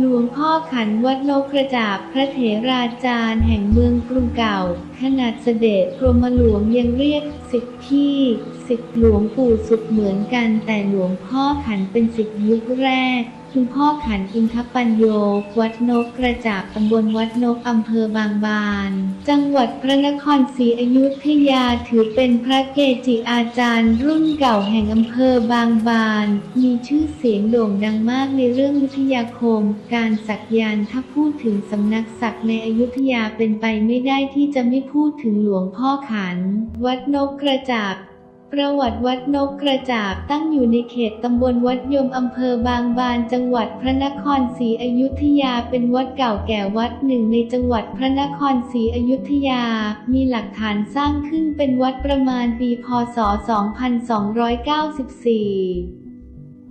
หลวงพ่อขันวัดนกกระจาบพระเถราจารย์แห่งเมืองกรุงเก่า ขนาดเสด็จกรมหลวงยังเรียกสิทธิพี่สิทธิหลวงปู่สุดเหมือนกันแต่หลวงพ่อขันเป็นสิทธิยุคแรก คุณพ่อขันอินทปัญโย วัดนกกระจาบตำบลวัดนกอำเภอบางบาน จังหวัดพระนครศรีอยุธยาถือเป็นพระเกจิอาจารย์ รุ่นเก่าแห่งอำเภอบางบาน มีชื่อเสียงโด่งดังมากในเรื่องวิทยาคม การสักยันถ้าพูดถึงสำนักศักดิ์ในอยุธยาเป็นไปไม่ได้ที่จะไม่พูดถึงหลวงพ่อขัน วัดนกกระจาบ ประวัติวัดนกกระจาบตั้งอยู่ในเขตตำบลวัดยมอำเภอบางบานจังหวัดพระนครศรีอยุธยาเป็นวัดเก่าแก่วัดหนึ่งในจังหวัดพระนครศรีอยุธยา มีหลักฐานสร้างขึ้นเป็นวัดประมาณปีพศ 2294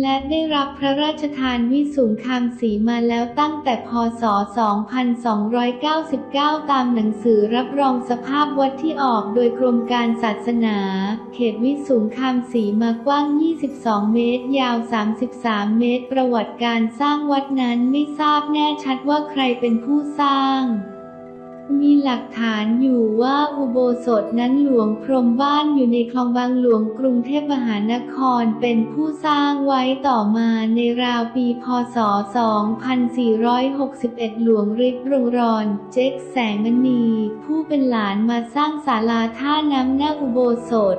และได้รับพระราชทานวิสุงคามสีมาแล้วตั้งแต่พศ 2299 ตามหนังสือรับรองสภาพวัดที่ออกโดยกรมการศาสนา เขตวิสุงคามสีมากว้าง 22 เมตร ยาว 33 เมตร ประวัติการสร้างวัดนั้นไม่ทราบแน่ชัดว่าใครเป็นผู้สร้าง มีหลักฐานอยู่ว่าอุโบสถนั้นหลวงพรมบ้านอยู่ในคลองบางหลวงกรุงเทพมหานครเป็นผู้สร้างไว้ต่อมาในราวปีพศ 2461 หลวงฤทธิ์รงรอนเจ๊กแสงมณี ผู้เป็นหลานมาสร้างศาลาท่าน้ำหน้าอุโบสถ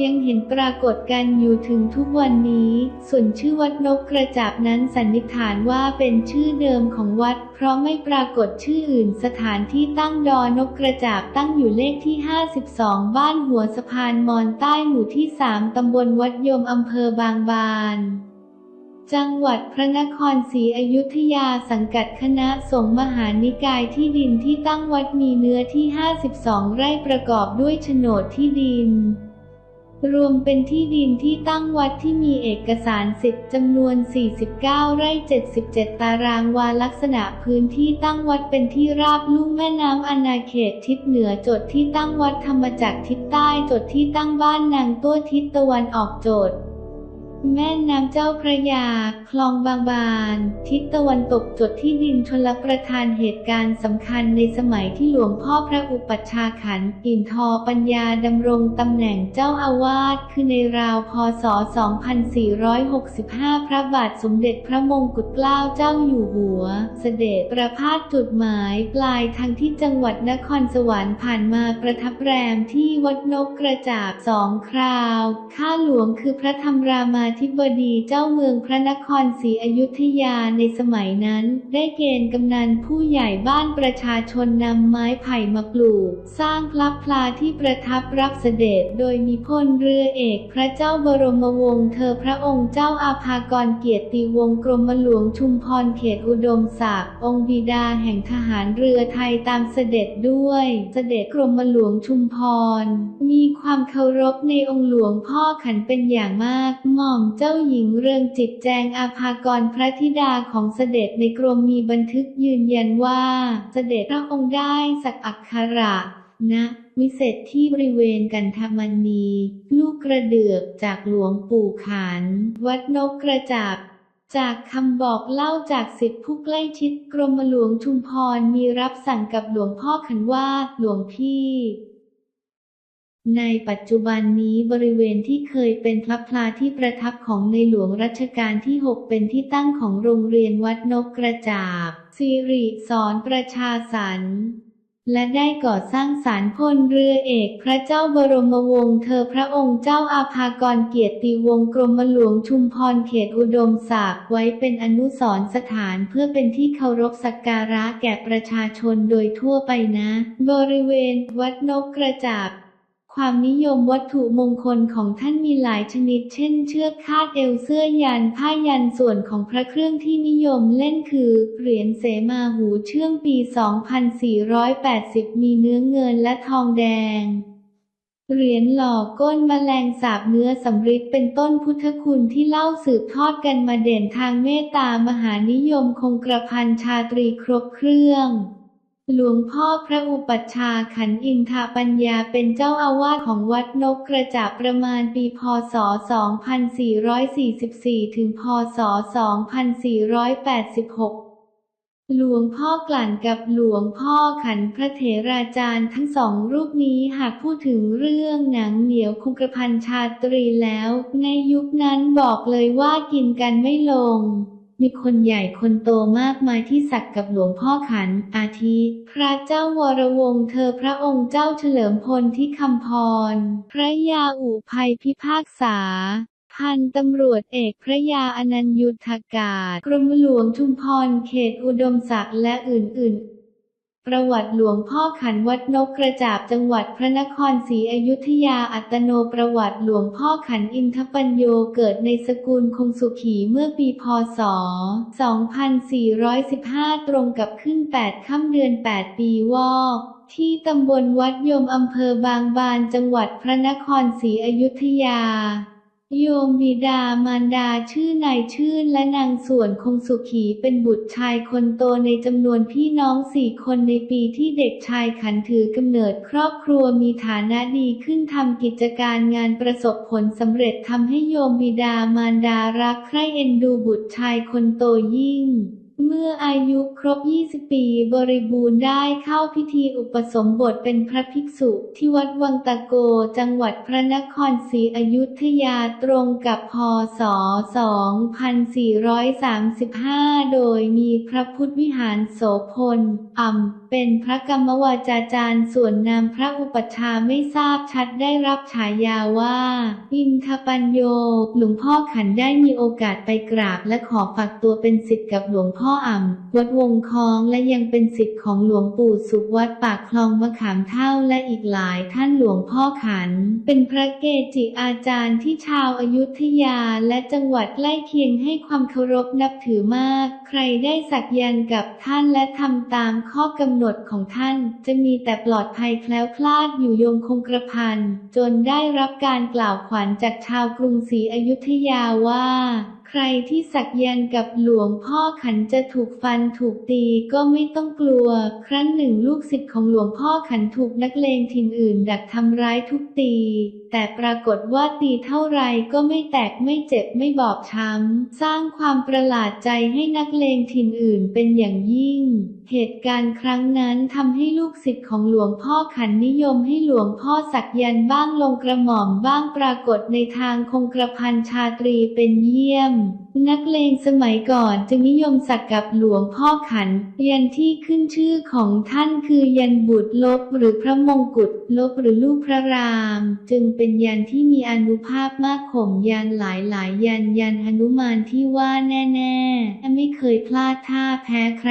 ยังเห็นปรากฏกันอยู่ถึงทุกวันนี้ ส่วนชื่อวัดนกกระจาบนั้นสันนิษฐานว่าเป็นชื่อเดิมของวัด เพราะไม่ปรากฏชื่ออื่นสถานที่ตั้งดอนกกระจาบตั้งอยู่เลขที่ 52 บ้านหัวสะพานมอนใต้หมู่ที่ 3 ตำบลวัดยมอำเภอบางบานจังหวัดพระนครศรีอยุธยาสังกัดคณะสงฆ์มหานิกายที่ดินที่ตั้งวัดมีเนื้อที่ 52 ไร่ประกอบด้วยโฉนดที่ดิน รวมเป็นที่ดินที่ตั้งวัดที่มีเอกสารสิทธิ์จำนวน 49 ไร่ 77 ตารางวาลักษณะพื้นที่ตั้งวัดเป็นที่ราบลุ่มแม่น้ำอนาเขตทิศเหนือจดที่ตั้งวัดธรรมจักรทิศใต้จดที่ตั้งบ้านนางตัวทิศตะวันออกจด แม่น้ำเจ้าพระยา คลองบางบาน ทิศตะวันตกจุดที่ดินชลประทานเหตุการณ์สำคัญในสมัยที่หลวงพ่อพระอุปัชฌาย์ขันธ์อิ่มทอปัญญาดำรงตำแหน่งเจ้าอาวาสคือในราวพศ 2465 พระบาทสมเด็จพระมงกุฎเกล้าเจ้าอยู่หัว เสด็จประพาสจุดหมายปลายทางที่จังหวัดนครสวรรค์ผ่านมาประทับแรมที่วัดนกกระจาบสองคราว ข้าหลวงคือพระธรรมรามาธิบดีเจ้าเมืองพระนครศรีอยุธยาในสมัยนั้น ได้เกณฑ์กำนันผู้ใหญ่บ้านประชาชนนำไม้ไผ่มาปลูก สร้างพลับพลาที่ประทับรับเสด็จ โดยมีพลเรือเอกพระเจ้าบรมวงศ์เธอพระองค์เจ้าอาภากรเกียรติวงศ์กรมหลวงชุมพรเขตอุดมศักดิ์องค์บิดาแห่งทหารเรือไทยตามเสด็จด้วย เสด็จกรมหลวงชุมพร มีความเคารพในองค์หลวงพ่อขันเป็นอย่างมากหม่อมเจ้าหญิงเรืองจิตแจงอาภากรพระธิดาของเสด็จในกรมมีบันทึกยืนยันว่า เสด็จพระองค์ได้สักอักขระนะวิเศษที่บริเวณกันธมณีลูกกระเดือกจากหลวงปู่ขานวัดนกกระจาบจากคำบอกเล่าจากสิทธิผู้ใกล้ชิดกรมหลวงชุมพรมีรับสั่งกับหลวงพ่อขันว่าหลวงพี่ ในปัจจุบันนี้บริเวณที่เคยเป็นพระพลาที่ประทับของในหลวงรัชกาลที่ 6 เป็นที่ตั้งของโรงเรียนวัดนกกระจาบสิริสอนประชาสรรและได้ก่อสร้างศาลพลเรือเอกพระเจ้าบรมวงศ์เธอพระองค์เจ้าอาภากรเกียรติวงศ์กรมหลวงชุมพรเขตอุดมศักดิ์ไว้เป็นอนุสรณ์สถานเพื่อเป็นที่เคารพสักการะแก่ประชาชนโดยทั่วไปนะ บริเวณวัดนกกระจาบ ความนิยมวัตถุมงคลของท่านมีหลายชนิด เช่น เชือกคาดเอวเสื้อยันผ้ายันส่วนของพระเครื่องที่นิยมเล่นคือ เหรียญเสมาหูเชื่อมปี 2480 มีเนื้อเงินและทองแดงเหรียญหล่อก้นแมลงสาบเนื้อสำริดเป็นต้นพุทธคุณที่เล่าสืบทอดกันมาเด่นทางเมตตามหานิยมคงกระพันชาตรีครบเครื่อง หลวงพ่อพระอุปัชฌาย์ขันอินทปัญญาเป็นเจ้าอาวาสของวัดนกกระจาบประมาณปีพศ 2444 ถึงพศ 2486 หลวงพ่อกลั่นกับหลวงพ่อขันพระเถราจารย์ทั้งสองรูปนี้หากพูดถึงเรื่องหนังเหนียวคงกระพันชาตรีแล้ว ในยุคนั้นบอกเลยว่ากินกันไม่ลง มีคนใหญ่คนโตมากมายที่สักกับหลวงพ่อขัน อาทิ พระเจ้าวรวงศ์เธอพระองค์เจ้าเฉลิมพลที่คำพร พระยาอู่ภัยพิพากษาพันตำรวจเอกพระยาอนันยุทธกาศกรมหลวงชุมพรเขตอุดมศักดิ์และอื่นๆ ประวัติหลวงพ่อขันวัดนกกระจาบจังหวัดพระนครศรีอยุธยาอัตโนประวัติหลวงพ่อขันอินทปัญโยเกิดในสกุลคงสุขีเมื่อปีพศ 2415 ตรงกับขึ้น 8 ค่ำเดือน 8 ปีวอกที่ตำบลวัดยมอำเภอบางบานจังหวัดพระนครศรีอยุธยา โยมบิดามารดาชื่อนายชื่นและนางส่วนคงสุขีเป็นบุตรชายคนโตในจำนวนพี่น้องสี่คนในปีที่เด็กชายขันถือกำเนิดครอบครัวมีฐานะดีขึ้นทำกิจการงานประสบผลสำเร็จทำให้โยมบิดามารดารักใคร่เอ็นดูบุตรชายคนโตยิ่ง เมื่ออายุครบ 20 ปีบริบูรณ์ได้เข้าพิธีอุปสมบทเป็นพระภิกษุที่วัดวังตะโก จังหวัดพระนครศรีอยุธยาตรงกับพศ 2435 โดยมีพระพุทธวิหารโสพลอ่ำเป็นพระกรรมวาจาจารย์ส่วนนามพระอุปชาไม่ทราบชัดได้รับฉายาว่า อินทปัญโยหลวงพ่อขันได้มีโอกาสไปกราบและขอฝากตัวเป็นศิษย์กับหลวงพ่ออ่ำวัดวงคองและยังเป็นศิษย์ของหลวงปู่สุขวัดปากคลองมะขามเท่าและอีกหลายท่านหลวงพ่อขัน เป็นพระเกจิอาจารย์ที่ชาวอายุทยาและจังหวัดใกล้เคียงให้ความเคารพนับถือมาก ใครได้สักยันกับท่านและทำตามข้อกำหนดของท่าน จะมีแต่ปลอดภัยแคล้วคลาดอยู่ยงคงกระพันจนได้รับการกล่าวขวัญจากชาวกรุงศรีอยุธยาว่า ใครที่สักยันกับหลวงพ่อขันจะถูกฟันถูกตีก็ไม่ต้องกลัว ครั้งหนึ่งลูกศิษย์ของหลวงพ่อขันถูกนักเลงถิ่นอื่น ดักทำร้ายทุบตี แต่ปรากฏว่าตีเท่าไรก็ไม่แตกไม่เจ็บไม่บอบช้ำ สร้างความประหลาดใจให้นักเลงถิ่นอื่นเป็นอย่างยิ่ง เหตุการณ์ครั้งนั้นทำให้ลูกศิษย์ของหลวงพ่อขันนิยมให้หลวงพ่อสักยันบ้างลงกระหม่อมบ้างปรากฏในทางคงกระพันชาตรีเป็นเยี่ยมนักเลงสมัยก่อนจึงนิยมสักกับหลวงพ่อขัน ยันที่ขึ้นชื่อของท่านคือยันบุตรลบหรือพระมงกุฎลบหรือลูกพระราม จึงเป็นยันที่มีอนุภาพมากข่มยันหลายหลายยันยันหนุมานที่ว่าแน่ๆ ไม่เคยพลาดท่าแพ้ใคร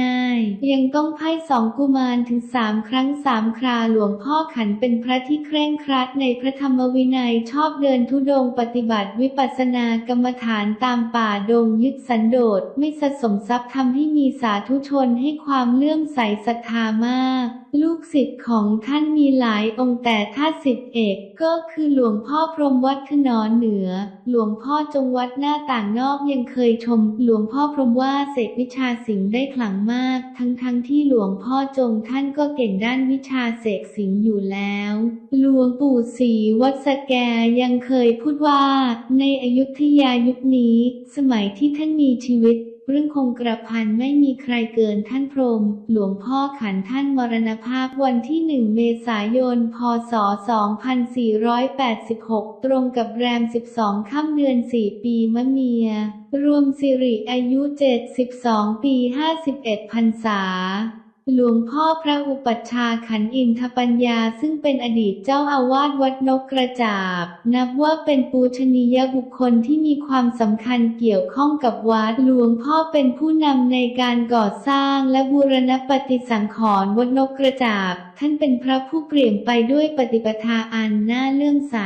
ง่ายๆ ยังต้องไพ่สองกุมารถึงสามครั้งสามคราหลวงพ่อขันเป็นพระที่เคร่งครัดในพระธรรมวินัยชอบเดินทุดงปฏิบัติวิปัสสนากรรมฐานตามป่าดงยึดสันโดษไม่สะสมทรัพย์ทำให้มีสาธุชนให้ความเลื่อมใสศรัทธามาก ลูกศิษย์ของท่านมีหลายองค์แต่ถ้าศิษย์เอกก็คือหลวงพ่อพรหมวัดขนอนเหนือ หลวงพ่อจงวัดหน้าต่างนอกยังเคยชม หลวงพ่อพรหมว่าเสกวิชาสิงได้ขลังมาก ทั้งทั้งๆที่หลวงพ่อจงท่านก็เก่งด้านวิชาเสกสิงอยู่แล้ว หลวงปู่ศรีวัดสแกยังเคยพูดว่า ในอยุธยายุคนี้ สมัยที่ท่านมีชีวิต เรื่องคงกระพันไม่มีใครเกินท่านพรม หลวงพ่อขันท่านมรณภาพวันที่หนึ่งเมษายน พศ 2486 ตรงกับแรม 12 ค่ำเดือน 4 ปีมะเมีย รวมสิริอายุ 72 ปี 51 พรรษา หลวงพ่อพระอุปัชฌาย์ขันอินทปัญญาซึ่งเป็นอดีตเจ้าอาวาสวัดนกกระจาบ นับว่าเป็นปูชนียบุคคลที่มีความสำคัญเกี่ยวข้องกับวัดหลวงพ่อเป็นผู้นำในการก่อสร้างและบูรณปฏิสังขรณ์วัดนกกระจาบ ท่านเป็นพระผู้เปลี่ยนไปด้วยปฏิปทาอันน่าเลื่อมใส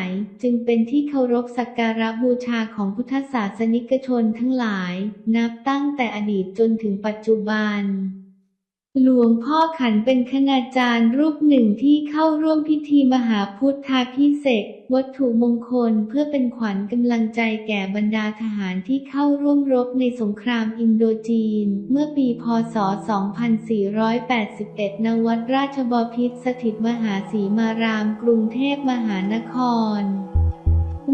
จึงเป็นที่เคารพสักการะบูชาของพุทธศาสนิกชนทั้งหลาย นับตั้งแต่อดีตจนถึงปัจจุบัน หลวงพ่อขันเป็นคณาจารย์รูปหนึ่งที่เข้าร่วมพิธีมหาพุทธาพิเศษกวัตถุมงคลเพื่อเป็นขวัญกำลังใจแก่บรรดาทหารที่เข้าร่วมรบในสงครามอินโดจีน เมื่อปีพศ 2481 ณ วัดราชบพิตรสถิตมหาสีมารามกรุงเทพมหานคร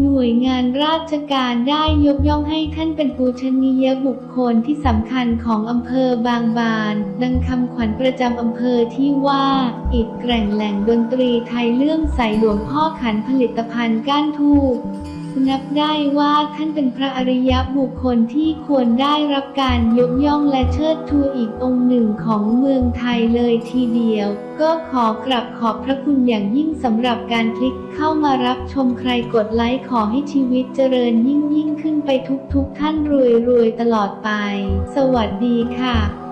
หน่วยงานราชการได้ยกย่องให้ท่านเป็นปูชนียบุคคลที่สำคัญของอำเภอบางบาน ดังคำขวัญประจำอำเภอที่ว่าอิดแกร่งแหล่งดนตรีไทยเลื่อมใสหลวงพ่อขันผลิตภัณฑ์ก้านทูบ นับได้ว่าท่านเป็นพระอริยบุคคลที่ควรได้รับการยกย่องและเชิดชูอีกองค์หนึ่งของเมืองไทยเลยทีเดียว ก็ขอกราบขอบพระคุณอย่างยิ่งสำหรับการคลิกเข้ามารับชมใครกดไลค์ขอให้ชีวิตเจริญยิ่งยิ่งขึ้นไปทุกๆทท่านรวยรวยตลอดไป สวัสดีค่ะ